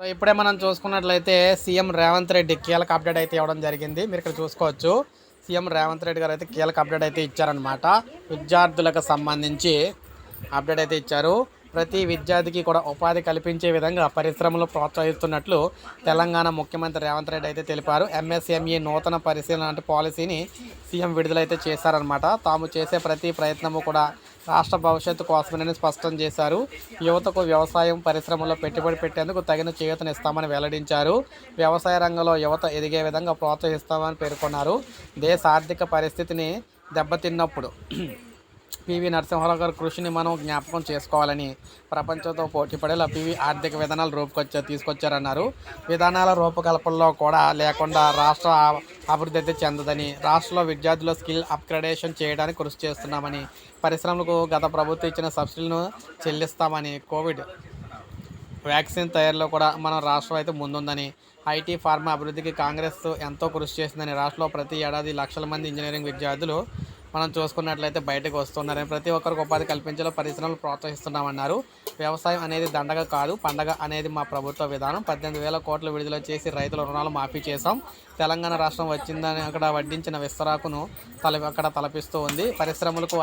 So ఇప్పుడే మనం చూసుకున్నట్లయితే సీఎం రేవంత్ రెడ్డి కీలక అప్డేట్ అయితే ఇవ్వడం జరిగింది. మీరు ఇక్కడ చూసుకోవచ్చు. సీఎం రేవంత్ రెడ్డి గారు అయితే కీలక అప్డేట్ అయితే ఇచ్చారనమాట విద్యార్థులకు సంబంధించి అప్డేట్ అయితే ఇచ్చారు. ప్రతి విద్యార్థికి కూడా ఉపాధి కల్పించే విధంగా పరిశ్రమలు ప్రోత్సహిస్తున్నట్లు తెలంగాణ ముఖ్యమంత్రి రేవంత్ రెడ్డి అయితే తెలిపారు. ఎంఎస్ఎంఈ నూతన పరిశీలన లాంటి పాలసీని సీఎం విడుదలైతే చేశారనమాట తాము చేసే ప్రతి ప్రయత్నము కూడా రాష్ట్ర భవిష్యత్తు కోసమేనని స్పష్టం చేశారు. యువతకు వ్యవసాయం పరిశ్రమలో పెట్టుబడి పెట్టేందుకు తగిన చేయూతనిస్తామని వెల్లడించారు. వ్యవసాయ రంగంలో యువత ఎదిగే విధంగా ప్రోత్సహిస్తామని పేర్కొన్నారు. దేశ ఆర్థిక పరిస్థితిని దెబ్బతిన్నప్పుడు పివి నరసింహారావు గారి కృషిని మనం జ్ఞాపకం చేసుకోవాలని ప్రపంచంతో పోటీపడేలా పివి ఆర్థిక విధానాలు రూపుకొచ్చా తీసుకొచ్చారన్నారు. విధానాల రూపకల్పనలో కూడా లేకుండా రాష్ట్ర అభివృద్ధి అయితే చెందదని రాష్ట్రంలో విద్యార్థుల స్కిల్ అప్గ్రేడేషన్ చేయడానికి కృషి చేస్తున్నామని పరిశ్రమలకు గత ప్రభుత్వం ఇచ్చిన సబ్సిడీలను చెల్లిస్తామని కోవిడ్ వ్యాక్సిన్ తయారీలో కూడా మన రాష్ట్రం అయితే ముందుందని ఐటీ ఫార్మా అభివృద్ధికి కాంగ్రెస్ ఎంతో కృషి చేసిందని రాష్ట్రంలో ప్రతి ఏడాది లక్షల మంది ఇంజనీరింగ్ విద్యార్థులు మనం చూసుకున్నట్లయితే బయటకు వస్తున్నారని ప్రతి ఒక్కరికి ఉపాధి కల్పించేలా పరిశ్రమలు ప్రోత్సహిస్తున్నామన్నారు. వ్యవసాయం అనేది దండగ కాదు పండగ అనేది మా ప్రభుత్వ విధానం. పద్దెనిమిది వేల కోట్లు విడుదల చేసి రైతుల రుణాలు మాఫీ చేశాం. తెలంగాణ రాష్ట్రం వచ్చిందని అక్కడ వడ్డించిన విస్తరాకును తల అక్కడ తలపిస్తూ ఉంది. పరిశ్రమలకు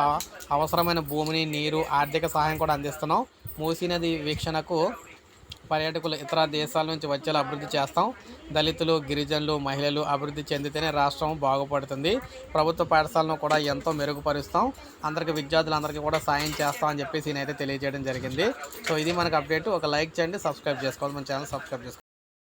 అవసరమైన భూమిని నీరు ఆర్థిక సహాయం కూడా అందిస్తున్నాం. మూసీ నది వీక్షణకు పర్యాటకులు ఇతర దేశాల నుంచి వచ్చేలా అభివృద్ధి చేస్తాం. దళితులు గిరిజనులు మహిళలు అభివృద్ధి చెందితేనే రాష్ట్రం బాగుపడుతుంది. ప్రభుత్వ పాఠశాలను కూడా ఎంతో మెరుగుపరుస్తాం. అందరికి విద్యార్థులందరికీ కూడా సాయం చేస్తాం అని చెప్పేసి నేనైతే తెలియజేయడం జరిగింది. సో ఇది మనకు అప్డేట్. ఒక లైక్ చేయండి సబ్స్క్రైబ్ చేసుకోవాలి. మన ఛానల్ సబ్స్క్రైబ్ చేసుకోండి.